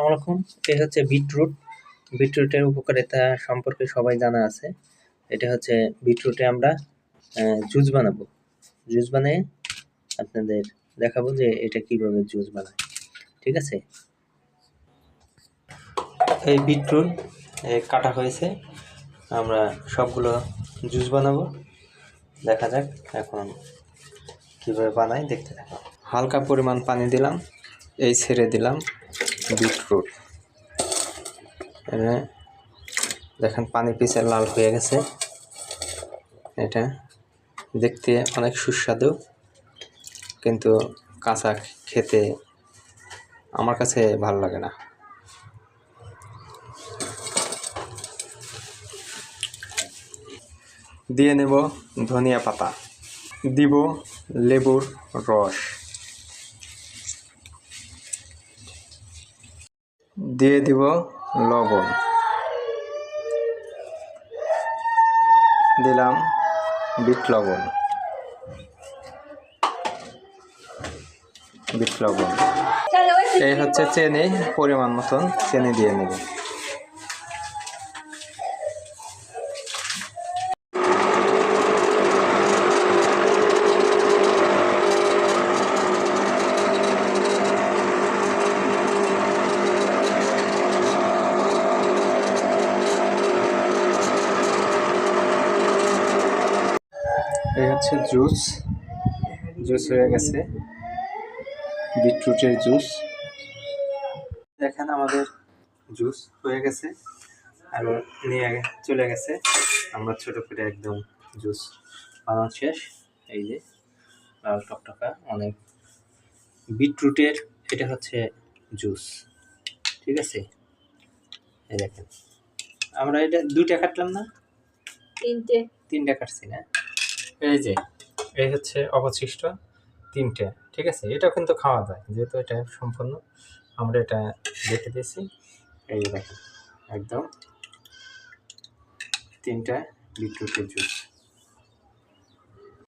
আসসালামু এই হচ্ছে বিটরুট। বিটরুটের উপকারিতা সম্পর্কে সবাই জানা আছে। এটা হচ্ছে বিটরুটে আমরা জুস বানাবো। জুস বানিয়ে আপনাদের দেখাবো যে এটা কীভাবে জুস বানায়। ঠিক আছে? এই বিটরুট কাটা হয়েছে। আমরা সবগুলো জুস বানাবো। দেখা যাক এখন কীভাবে বানাই দেখতে হালকা পরিমাণ পানি দিলাম, এই ছেড়ে দিলাম। বিটরুট দেখেন পানি পিছে লাল হয়ে গেছে। এটা দেখতে অনেক সুস্বাদু, কিন্তু কাঁচা খেতে আমার কাছে ভালো লাগে না। দিয়ে নেব ধনিয়া পাতা। দিব লেবুর রস। দিয়ে দিব লবণ। দিলাম বিট লবণ। বিট লবণ। এই হচ্ছে চেনি পরিমাণ মতন চেনি দিয়ে নেব। এই হচ্ছে জুস। জুস হয়ে গেছে। বিটরুটের জুস। দেখেন আমাদের জুস হয়ে গেছে আর নিয়ে চলে গেছে। আমরা ছোট করে একদম জুস বানানো শেষ। এই যে লাল টকটকা অনেক বিটরুটের এটা হচ্ছে জুস। ঠিক আছে? এই দেখেন। আমরা এটা দুইটা কাটলাম না? তিনটে। তিনটা কাটছি না? এই যে, এই হচ্ছে অবশিষ্ট তিনটে, ঠিক আছে? এটা কিন্তু খাওয়া যায়, যেহেতু এটা সম্পূর্ণ আমরা এটা দেখে দিয়েছি। এই যে দেখেন, একদম তিনটা বিটরুটের জুস।